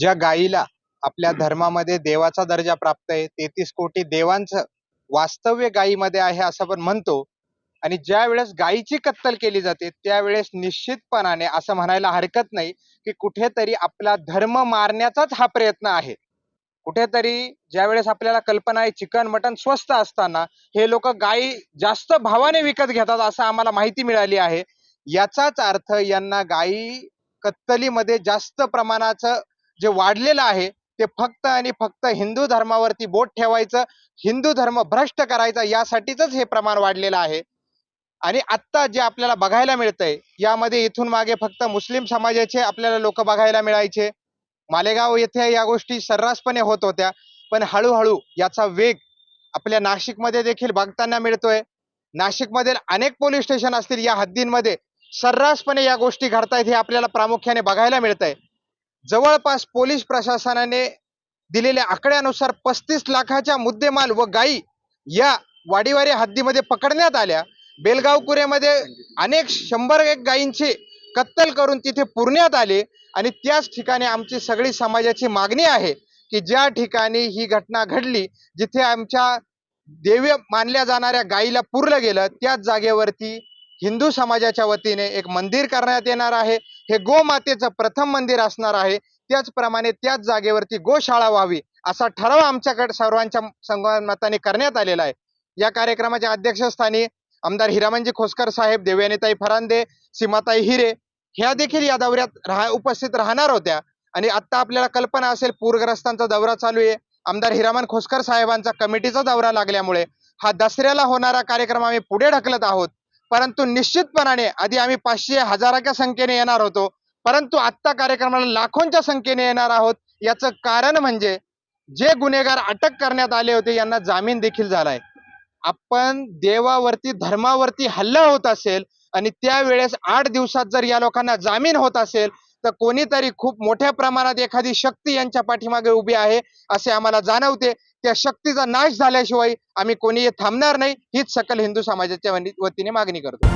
ज्या गायीला आपल्या धर्मामध्ये देवाचा दर्जा प्राप्त आहे तेहतीस कोटी देवांचं वास्तव्य गायीमध्ये आहे असं आपण म्हणतो. आणि ज्या वेळेस गायीची कत्तल केली जाते त्यावेळेस निश्चितपणाने असं म्हणायला हरकत नाही की कुठेतरी आपला धर्म मारण्याचाच हा प्रयत्न आहे. कुठेतरी ज्या वेळेस आपल्याला कल्पना आहे चिकन मटन स्वस्त असताना हे लोक गायी जास्त भावाने विकत घेतात असं आम्हाला माहिती मिळाली आहे. याचाच अर्थ यांना गायी कत्तलीमध्ये जास्त प्रमाणाचं जे वाढलेलं आहे ते फक्त आणि फक्त हिंदू धर्मावरती बोट ठेवायचं हिंदू धर्म भ्रष्ट करायचा यासाठीच हे प्रमाण वाढलेलं आहे. आणि आत्ता जे आपल्याला बघायला मिळतंय यामध्ये इथून मागे फक्त मुस्लिम समाजाचे आपल्याला लोक बघायला मिळायचे. मालेगाव येथे या गोष्टी सर्रासपणे होत होत्या पण हळूहळू याचा वेग आपल्या नाशिकमध्ये देखील बघताना मिळतोय. नाशिकमधील अनेक पोलीस स्टेशन असतील या हद्दींमध्ये सर्रासपणे या गोष्टी घडतायत हे आपल्याला प्रामुख्याने बघायला मिळतंय. जवळपास पोलीस प्रशासनाने दिलेल्या आकड्यानुसार पस्तीस लाखाच्या मुद्देमाल व गायी या वाडीवारी हद्दीमध्ये पकडण्यात आल्या. बेलगाव कुरेमध्ये अनेक शंभर एक गायींची कत्तल करून तिथे पुरण्यात आले आणि त्याच ठिकाणी आमची सगळी समाजाची मागणी आहे की ज्या ठिकाणी ही घटना घडली जिथे आमच्या देवी मानल्या जाणाऱ्या गायीला पुरलं गेलं त्याच जागेवरती हिंदू समाजाच्या वतीने एक मंदिर करण्यात येणार आहे. हे गोमातेचं प्रथम मंदिर असणार आहे. त्याचप्रमाणे त्याच जागेवरती गोशाळा व्हावी असा ठराव आमच्याकडे सर्वांच्या संगमताने करण्यात आलेला आहे. या कार्यक्रमाच्या अध्यक्षस्थानी आमदार हिरामनजी खोसकर साहेब देवयानीताई फरांदे सीमाताई हिरे ह्या देखील या दौऱ्यात राहा उपस्थित राहणार होत्या. आणि आता आपल्याला कल्पना असेल पूरग्रस्तांचा दौरा चालू आहे. आमदार हिरामन खोसकर साहेबांचा कमिटीचा दौरा लागल्यामुळे हा दसऱ्याला होणारा कार्यक्रम आम्ही पुढे ढकलत आहोत. परंतु निश्चितपणाने आधी आम्ही पाचशे हजाराच्या संख्येने येणार होतो. परंतु आत्ता कार्यक्रमाला लाखोंच्या संख्येने येणार आहोत. याचं कारण म्हणजे जे गुन्हेगार अटक करण्यात आले होते यांना जामीन देखील झालाय. आपण देवावरती धर्मावरती हल्ला होत असेल आणि त्यावेळेस आठ दिवसात जर या लोकांना जामीन होत असेल तर कोणीतरी खूप मोठ्या प्रमाणात एखादी शक्ती यांच्या पाठीमागे उभी आहे असे आम्हाला जाणवते. त्या शक्तीचा नाश झाल्याशिवाय आम्ही कोणी थांबणार नाही हीच सकल हिंदू समाजाच्या वतीने मागणी करतो.